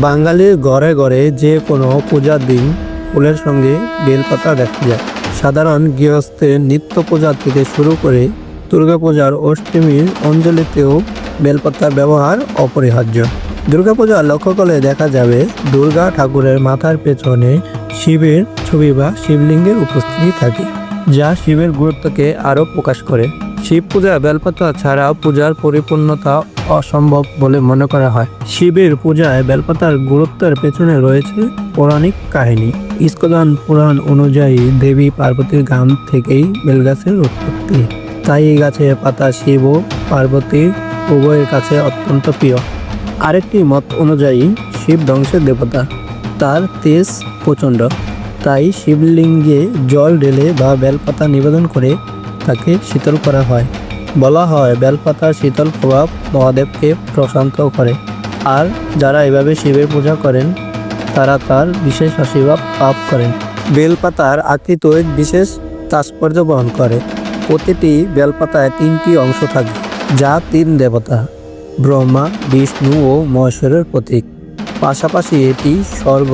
বাঙালির ঘরে ঘরে যে কোনো পূজার দিন ফুলের সঙ্গে বেলপাতা দেখা যায়। সাধারণ গৃহস্থের নিত্য পূজা থেকে শুরু করে দুর্গাপূজার অষ্টমীর অঞ্জলিতেও বেলপাতার ব্যবহার অপরিহার্য। দুর্গাপূজা লক্ষ্য করলে দেখা যাবে দুর্গা ঠাকুরের মাথার পেছনে শিবের ছবি বা শিবলিঙ্গের উপস্থিতি থাকে। যা শিবের গুরুত্বকে আরও প্রকাশ করে। শিব পূজা বেলপাতা ছাড়া পূজার পরিপূর্ণতা অসম্ভব বলে মনে করা হয়। শিবের পূজায় বেলপাতার গুরুত্বের পেছনে রয়েছে পৌরাণিক কাহিনী। ইস্কদান পুরাণ অনুযায়ী দেবী পার্বতীর গান থেকেই বেলগাছের উৎপত্তি। তাই এই গাছের পাতা শিব ও পার্বতীর উভয়ের কাছে অত্যন্ত প্রিয়। আরেকটি মত অনুযায়ী শিব ধ্বংসের দেবতা। তার তেজ প্রচণ্ড। তাই শিবলিঙ্গে জল ঢেলে বা বেলপাতা নিবেদন করে তাকে শীতল করা হয়। বলা হয় বেলপাতার শীতল প্রভাব মহাদেবকে প্রশান্ত করে। আর যারা এভাবে শিবের পূজা করেন, তারা তার বিশেষ আশীর্বাদ পাপ করেন। বেলপাতার আকৃত বিশেষ তাৎপর্য বহন করে। প্রতিটি বেলপাতায় তিনটি অংশ থাকে, যা তিন দেবতা, ব্রহ্মা, বিষ্ণু ও মহেশ্বরের প্রতীক। পাশাপাশি এটি স্বর্গ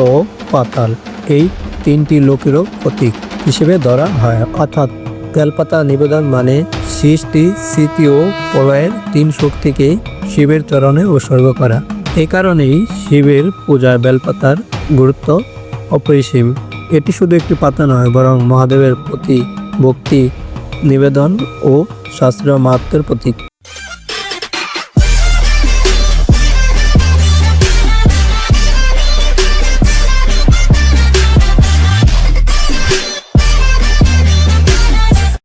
ও পাতাল। এই তিনটি লোকেরও প্রতীক হিসেবে ধরা হয়। অর্থাৎ বেলপাতা নিবেদন মানে সৃষ্টি, স্মৃতি ও প্রলয়ের তিন শক্তিকে শিবের চরণে উৎসর্গ করা। এই কারণেই শিবের পূজায় বেলপাতার গুরুত্ব অপরিসীম। এটি শুধু একটি পাতা নয়, বরং মহাদেবের প্রতি ভক্তি, নিবেদন ও শাস্ত্রীয় মাহাত্মের প্রতীক।